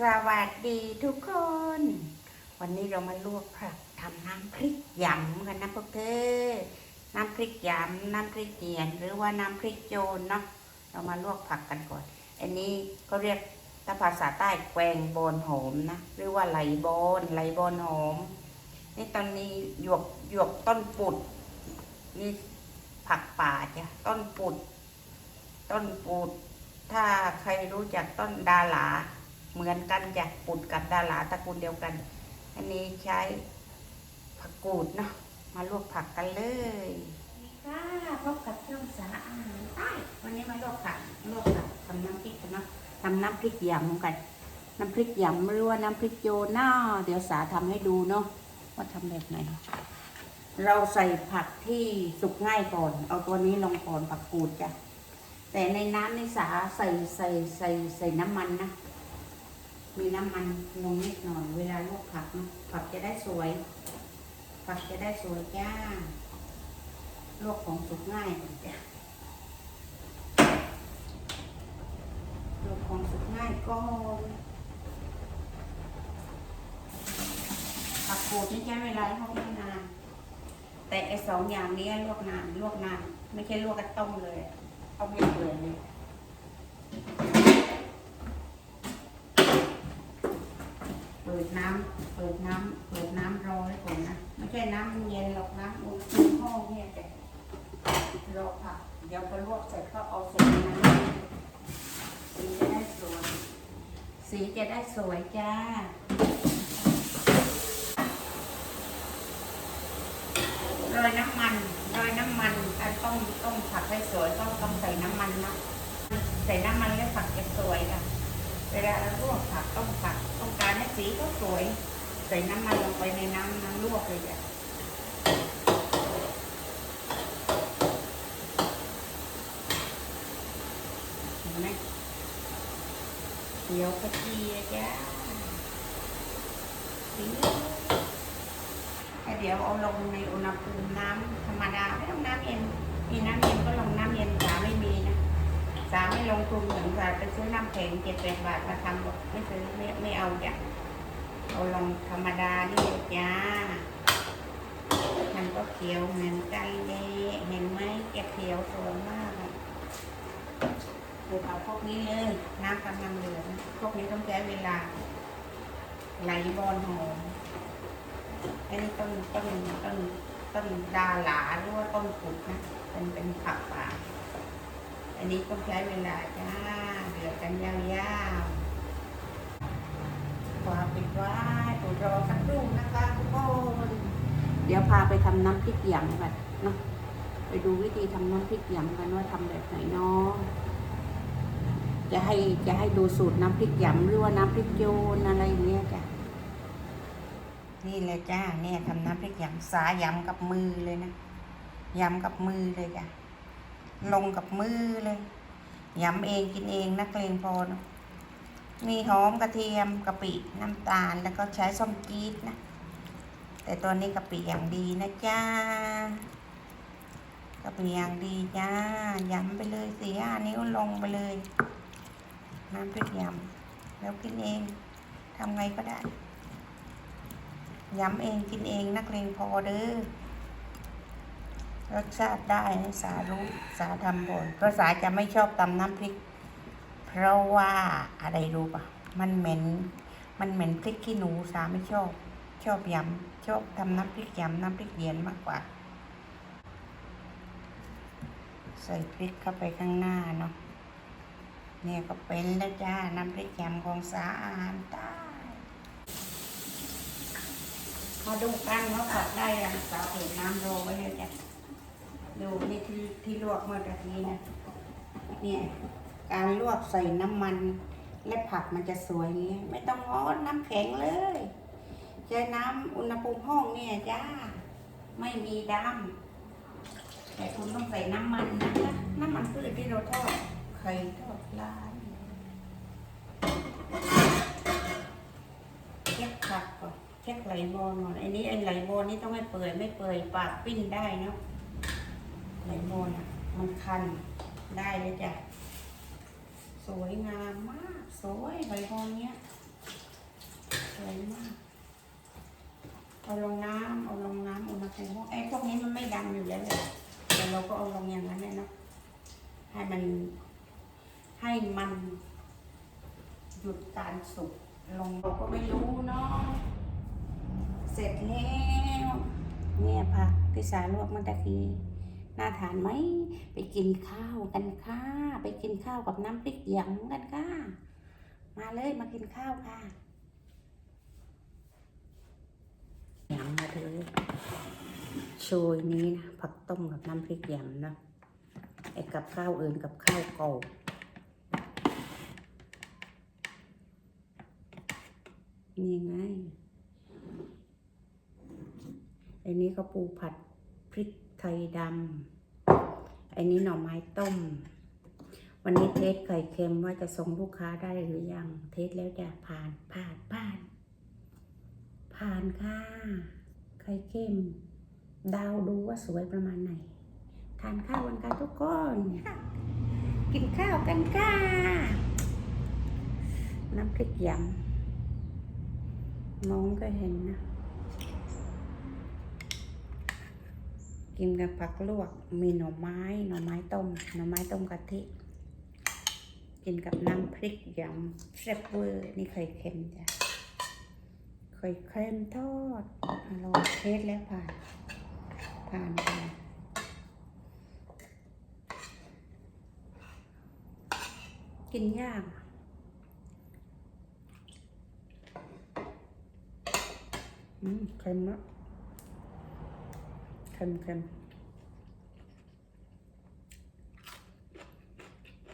สวัสดีทุกคน วันนี้เรามาลวกผักทำน้ำพริกยำกันนะพวกเธอ น้ำพริกยำน้ำพริกเหียน หรือว่าน้ำพริกโจรเนาะ เรามาลวกผักกันก่อน อันนี้เขาเรียกถ้าภาษาใต้แกงโบนหอมนะ หรือว่าไหลโบนไหลโบนหอม นี่ตอนนี้หยวกหยวกต้นปุด นี่ผักป่าจ้ะต้นปุด ต้นปุด ถ้าใครรู้จักต้นดาหลา เหมือนกันจ้ะปุดกับดาหลาตระกูลเดียวกัน อันนี้ใช้ผักกูดเนาะมาลวกผักกันเลยค่ะพบกับช่องสาอาหารใต้วันนี้มาลวกผักลวกผักทำน้ำพริกกันเนาะทำน้ำพริกยำกันน้ำพริกยำไม่รู้ว่าน้ำพริกโยน้าเดี๋ยวสาทำให้ดูเนาะว่าทำแบบไหน เราใส่ผักที่สุกง่ายก่อน เอาตัวนี้ลงก่อนผักกูดจ้ะแต่ในน้ำในสาใส่ใส่ใส่ใส่น้ำมันนะ มีน้ำมันลงนิดหน่อย เวลาลวกผักนะผักจะได้สวย ผักจะได้สวยจ้าลวกของสุกง่ายก่อนจ้ะลวกของสุกง่ายก่อนผักกูดนี่ใช้เวลาลวกไม่นาน แต่ไอสองอย่างนี้ลวกนานลวกนาน ไม่ใช่ลวกกับต้มเลย เอาไม่เปื่อยเลยเปิดน้ำเปิดน้ำเปิดน้ำร้อไว้ก่อนนะ ไม่ใช่น้ำเย็นหรอกน้ำอุ่นห้องเนี่ยแต่รอผักเดี๋ยวพอลวกเสร็จก็เอาสีนั้นสีจะได้สวย สีจะได้สวยจ้าโรยน้ำมันโรยน้ำมันการต้มต้มผักให้สวยต้องต้องใส่น้ำมันนะใส่น้ำมันแล้วผักจะสวยค่ะเวลาเราลวกผักต้มผักต้องการให้สีก็สวย ใส่น้ำมันลงไปในน้ำน้ำลวกเลยจ้ะเห็นไหมเดี๋ยวกระเทียมจ้าสีแล้วเดี๋ยวเอาลงในอุณหภูมิน้ำธรรมดาไม่ต้องน้ำเย็นมีน้ำเย็นก็ลงน้ำเย็นสาไม่มีนะสาไม่ลงทุนเหมือนสาไปซื้อน้ำแข็งเจ็ดแปดบาทมาทำหรอกไม่ซื้อไม่ไม่เอาจ้ะ เอาลงธรรมดานี่เลยจ้า มันก็เขียวเหมือนกันเลยเห็นไหมแกเขียวสวยมากอะปลูกเอาพวกนี้เลยน้ำกำลังเหลืองพวกนี้ต้องใช้เวลา ไหลบอลหอมอันนี้ต้นต้นต้นต้นดาหลาหรือว่าต้นกุดนะเป็นเป็นผักป่า อันนี้ต้องใช้เวลาจ้า เดือดกันยาวๆ ขวาปิดไว้ตูรอสักครู่นะคะทุกคนเดี๋ยวพาไปทำน้ำพริกหยำกันเนาะไปดูวิธีทำน้ำพริกหยำกันว่าทำแบบไหนเนาะจะให้จะให้ดูสูตรน้ำพริกหยำหรือว่าน้ำพริกโยนอะไรอย่างเงี้ยจ้ะนี่เลยจ้าเนี่ยทำน้ำพริกหยำสายำกับมือเลยนะยำกับมือเลยจ้ะลงกับมือเลยยำเองกินเองนักเลงพอเนอะ มีหอมกระเทียมกะปิน้ำตาลแล้วก็ใช้ส้มจี๊ดนะ แต่ตัวนี้กะปิอย่างดีนะจ้ากะปิอย่างดีจ้าย้ำไปเลยสี่ห้านิ้วลงไปเลย น้ำพริกยำแล้วกินเองทำไงก็ได้ย้ำเองกินเองนักเลงพอเด้อรสชาติได้สารู้สาทำบ่อยเพราะสาจะไม่ชอบตำน้ำพริก เพราะว่าอะไรรู้ปะมันเหม็น มันเหม็นพริกขี้หนูสาไม่ชอบ ชอบยำชอบทำน้ำพริกยำน้ำพริกเย็นมากกว่า ใส่พริกเข้าไปข้างหน้าเนาะเนี่ยก็เป็นแล้วจ้า น้ำพริกยำของสาอาหารใต้มาดูกันว่าผัดได้ยังสาวเปิดน้ำโรไว้เลยจ้ะดูนี่ที่ที่ลวกเมื่อตะกี้นะเนี่ย การลวกใส่น้ำมัน และผักมันจะสวยอย่างเงี้ยไม่ต้องงอดน้ำแข็งเลยใช้น้ำอุณหภูมิห้องเนี่ยจ้าไม่มีดำแต่คุณต้องใส่น้ำมันนะคะน้ำมันพืชที่เราทอดไข่ทอดปลาเก็บผักก่อนเช็คไหลบอลก่อนไอ้นี้ไอ้ไหลบอลนี่ต้องไม่เปื่อยไม่เปื่อยปากปิ้นได้เนาะไหลบอลอะมันคันได้เลยจ้ะ สวยงามมาก สวยไหอลเนี้ย สวยมาก เอาลงน้ำเอาลงน้ำเอามาใส่หม้อไอ้พวกนี้มันไม่ดำอยู่แล้วเลยแต่เราก็เอาลงอย่างนั้นเลยเนาะให้มัน ให้มัน หยุดการสุกลงเราก็ไม่รู้เนาะเสร็จแล้ว เนี่ยผักที่สาลวกเมื่อตะกี้ น่าทานไหมไปกินข้าวกันค่ะ ไปกินข้าวกับน้ำพริกหยำกันค่ะ มาเลยมากินข้าวค่ะยำมาเลยโชยนี้นะผักต้มกับน้ำพริกหยำนะไอ้กับข้าวอื่นกับข้าวเก่านี่ไงไอ้นี้ก็ปูผัดพริก ไทยดำไอ้นี้หน่อไม้ต้ม วันนี้เทสไข่เค็มว่าจะส่งลูกค้าได้หรือยัง เทสแล้วจะผ่านผ่านผ่าน ผ่านค่ะ ไข่เค็ม ดาวดูว่าสวยประมาณไหน ทานข้าวกันค่ะทุกคน กินข้าวกันค่ะ น้ำพริกยำมองก็เห็นนะ กินกับผักลวก มีหน่อไม้ หน่อไม้ต้ม หน่อไม้ต้มกะทิ กินกับน้ำพริกยำแซ่บเวอร์นี่ไข่เค็มจ้ะไข่เค็มทอดอร่อยเทสแล้วผ่าน ผ่านผ่านกินยากอืมเค็มอะ เค็มเค็ม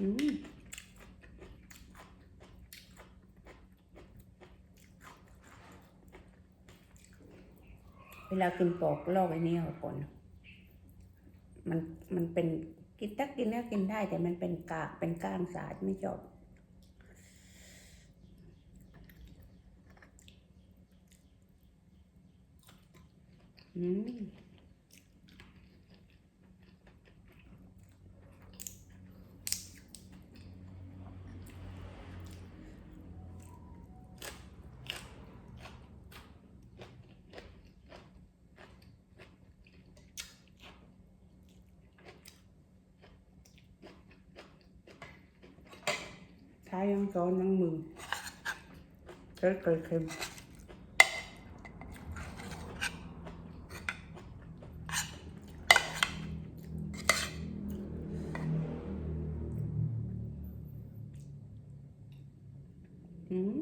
อืมเวลากินปอกลอกไอ้นี่เอาก่อน มันมันเป็นกินตักกินแล้วกินได้ แต่มันเป็นกากเป็นก้างสาดไม่ชอบอืม ใช้ยังซ้อนยังมือใช้ไก่เค็มอืม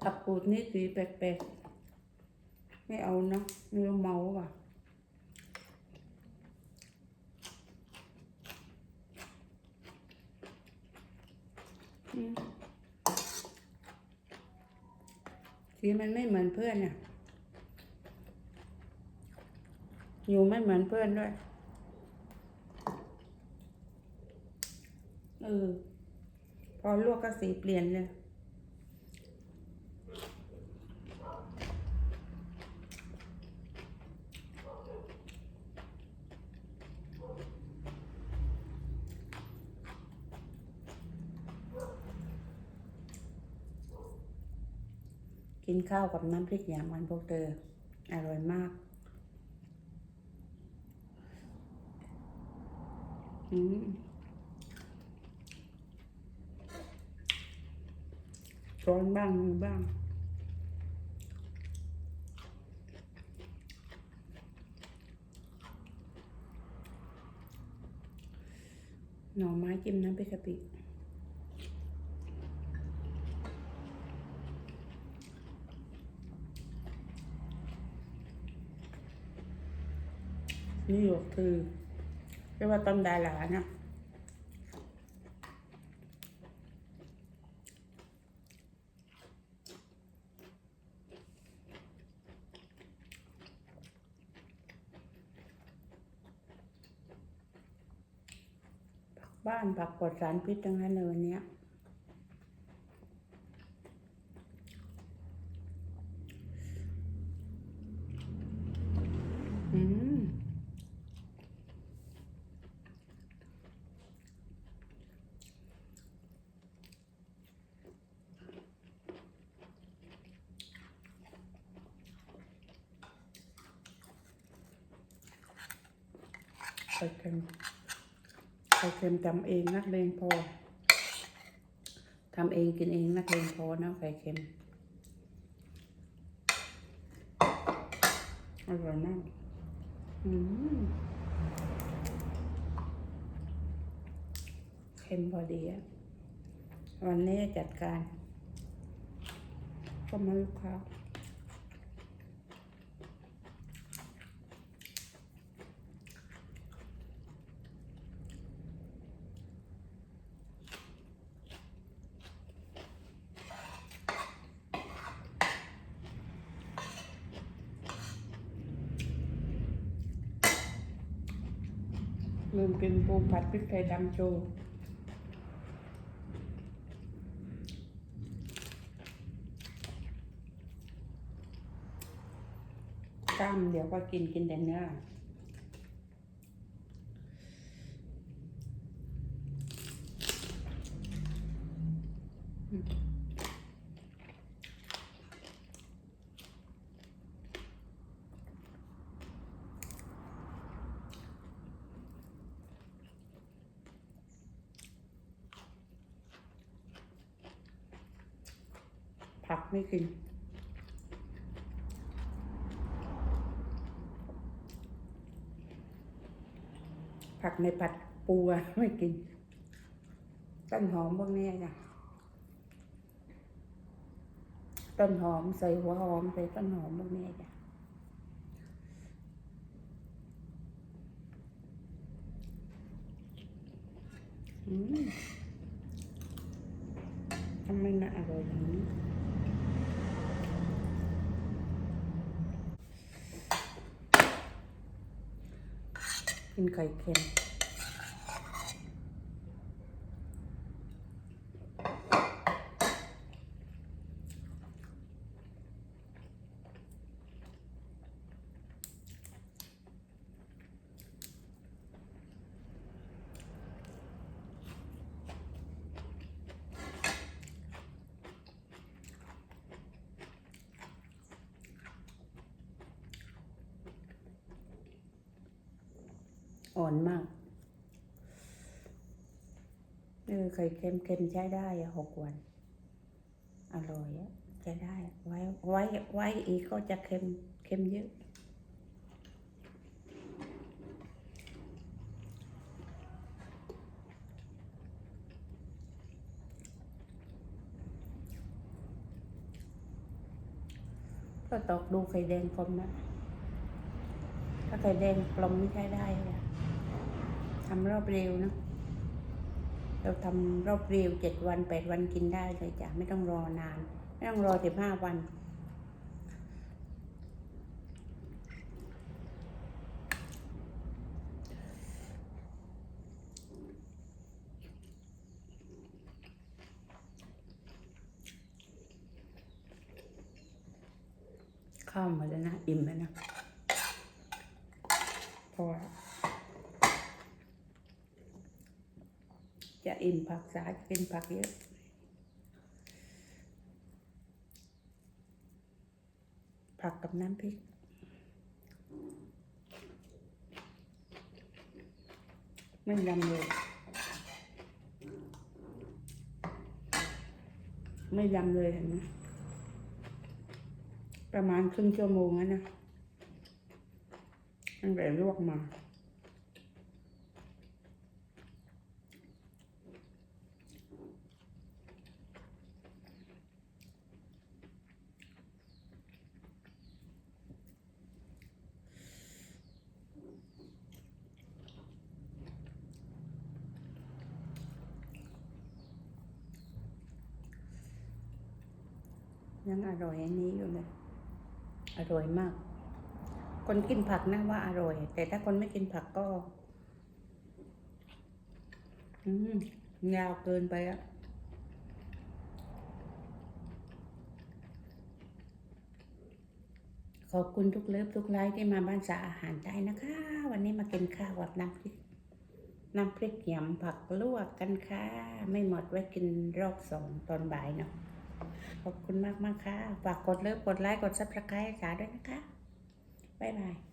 ผักกูดนี่สีแปลกๆ ไม่เอาเนาะเนื้อเมาว่ะ อืม สีมันไม่เหมือนเพื่อนน่ะ อยู่ไม่เหมือนเพื่อนด้วย เออ พอลวกก็สีเปลี่ยนเลย กินข้าวกับน้ำพริกหยางวันพวกเธอ อร่อยมาก อืมร้อนบ้างมือบ้างหน่อไม้จิ้มน้ำพริกกะปิ นี่หยกคือเรียกว่าต้นดารานะผักบ้านผักปลอดสารพิษทั้งนั้นเลยวันเนี้ยอืม ไข่เค็มไข่เค็มทำเองนักเลงพอทำเองกินเองนักเลงพอนะไข่เค็มอร่อยมากอืมเค็มพอดีอะวันนี้จัดการก็มาลูกค้า ลืมกินปูผัดพริกไทยดำโชว์กล้ามเดี๋ยวก็กินกินแต่เนื้อ ไม่กิน ผักในผัดปูไม่กิน ต้นหอมพวกนี้จ้ะต้นหอมใส่หัวหอมใส่ต้นหอมพวกนี้จ้ะอืมทำไมน่าอร่อยอย่างนี้ กิน อ่อนมาก เออไข่เค็มเค็มใช้ได้อะหกวัน อร่อยอะใช้ได้ ไว้ ไว้ ไว้อีกก็จะเค็ม เค็มเยอะก็ตอกดูไข่แดงกลมนะ ถ้าไข่แดงกลมไม่ใช้ได้อะ ทำรอบเร็วนะเราทำรอบเร็วเจ็ดวันแปดวันกินได้เลยจ้ะไม่ต้องรอนาน ไม่ต้องรอสิบห้าวันข้าวหมดแล้วนะอิ่มแล้วนะพอแล้ว จะอิ่มผักสาจะกินผักเยอะผักกับน้ำพริก ไม่ยำเลย ไม่ยำเลยเห็นไหมประมาณครึ่งชั่วโมงแล้วนะตั้งแต่ลวกมา ยังอร่อยอันนี้อยู่เลย อร่อยมาก คนกินผักนะว่าอร่อย แต่ถ้าคนไม่กินผักก็ อืมยาวเกินไปอะขอบคุณทุกเลิฟทุกไลค์ที่มาบ้านสาอาหารได้นะคะ วันนี้มากินข้าวกับน้ำพริกน้ำพริกยำผักลวกกันค่ะ ไม่หมดไว้กินรอบสองตอนบ่ายเนาะ ขอบคุณมากมากค่ะ ฝากกดเลิฟกดไลค์ กดซับสไครต์สาด้วยนะคะ บ๊ายบาย